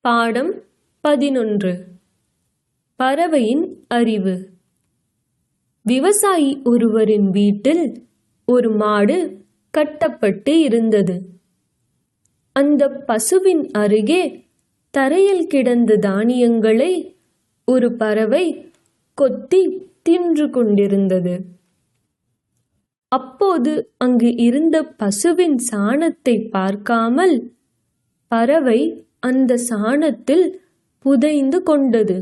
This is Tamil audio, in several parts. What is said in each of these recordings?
பாடம் பதினொன்று. பறவையின் அறிவு. விவசாயி ஒருவரின் வீட்டில் ஒரு மாடு கட்டப்பட்டு இருந்தது. அந்த பசுவின் அருகே தரையில் கிடந்த தானியங்களை ஒரு பறவை கொத்தி தின்று கொண்டிருந்தது. அப்போது அங்கு இருந்த பசுவின் சாணத்தை பார்க்காமல் பறவை அந்த சாணத்தில் புதைந்து கொண்டது.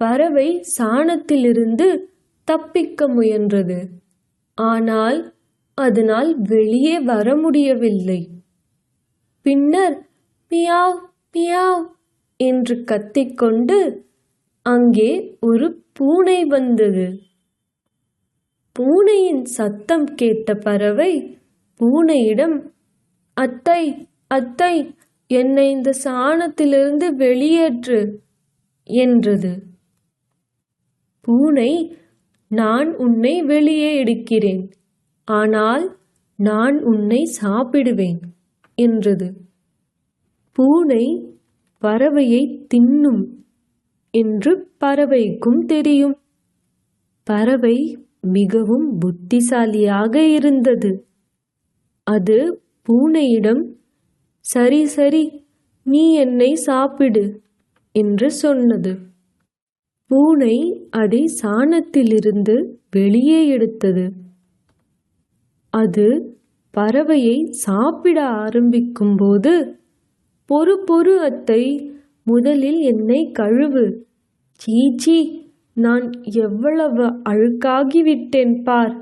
பறவை சாணத்திலிருந்து தப்பிக்க முயன்றது. ஆனால் அதனால் வெளியே வர முடியவில்லை. பின்னர் பியாவ் பியாவ் என்று கத்திக்கொண்டு அங்கே ஒரு பூனை வந்தது. பூனையின் சத்தம் கேட்ட பறவை பூனையிடம் அத்தை அத்தை என்னை இந்த சாணத்திலிருந்து வெளியேற்று என்றது. பூனை நான் உன்னை வெளியே எடுக்கிறேன். ஆனால் நான் உன்னை சாப்பிடுவேன் என்றது. பூனை பறவையை தின்னும் என்று பறவைக்கும் தெரியும். பறவை மிகவும் புத்திசாலியாக இருந்தது. அது பூனையிடம் சரி சரி நீ என்னை சாப்பிடு என்று சொன்னது. பூனை அதை சாணத்திலிருந்து வெளியே எடுத்தது. அது பறவையை சாப்பிட ஆரம்பிக்கும்போது பொறு பொறு அத்தை முதலில் என்னை கழுவு. சீச்சி நான் எவ்வளவு அழுக்காகிவிட்டேன் பார்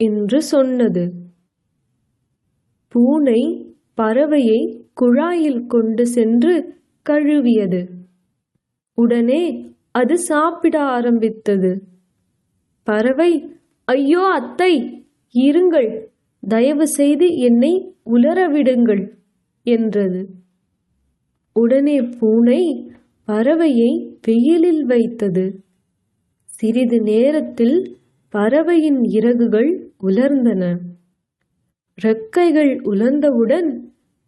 என்று சொன்னது. பூனை பறவையை குழாயில் கொண்டு சென்று கழுவியது. உடனே அது சாப்பிட ஆரம்பித்தது. பறவை ஐயோ அத்தை இருங்கள். தயவு செய்து என்னை உலரவிடுங்கள் என்றது. உடனே பூனை பறவையை வெயிலில் வைத்தது. சிறிது நேரத்தில் பறவையின் இறகுகள் உலர்ந்தன. ரெக்கைகள் உலர்ந்தவுடன்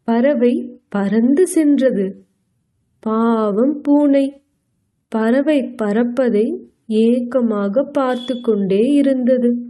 பறவை பறந்து சென்றது. பாவம் பூனை. பறவை பறப்பதை ஏக்கமாக பார்த்து கொண்டே இருந்தது.